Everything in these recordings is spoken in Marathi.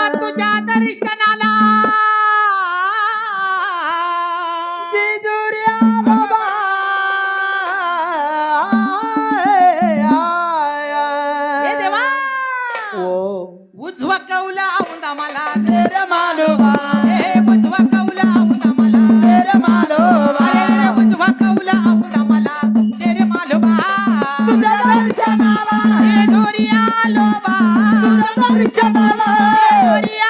मग तुझ्या दर्शनाला मला तेरे मालो रे उजवा कौला औंदा मला तेरे मालोबा अरे उजवा कौला দরিয়া লোবা। দরিয়া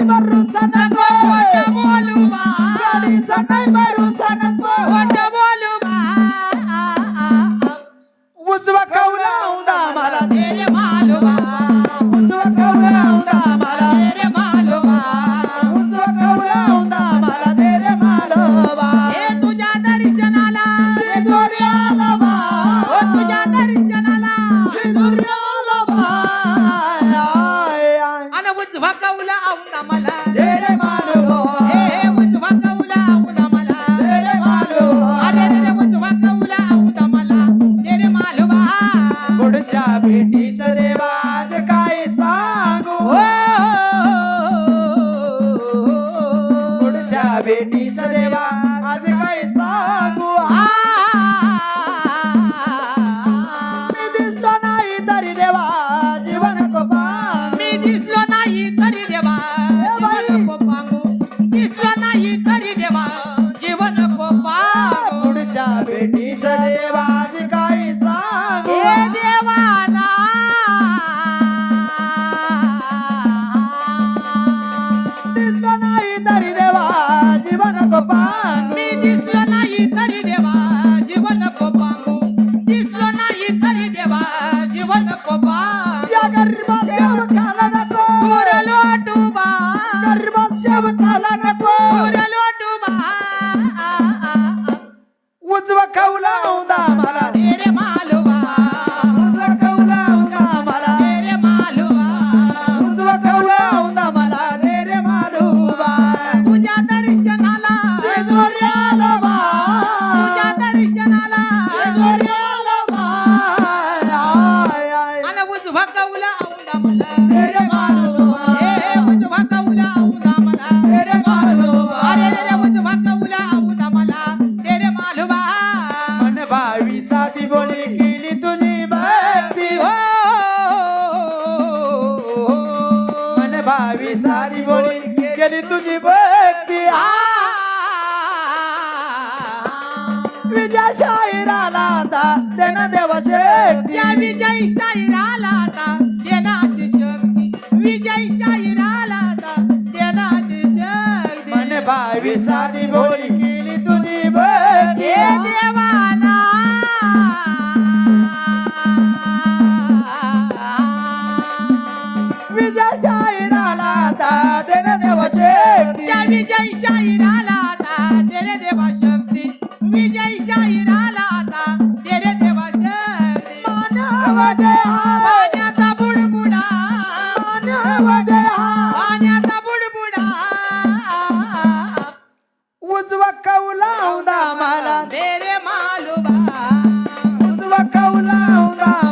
नाही भरूचा नको बोलू गाडीचा नाही भरूचा नको Vakaula, Aunamala. కౌలా ఉందా మాలా కౌలమౌదామల తీరమాలువా विजय शाहिराला आता देनाची शक्ती. विजय शाहिराला आता देनाची शक्ती. मन बावीस साधी गोळी केली तुझी भक्ती देवाना. विजय शाहिराला आता देना देवा शक्ती विजय पाण्याचा बुडबुडा. उजवा कौला मला. दे रे मालुबा. उजवा कौला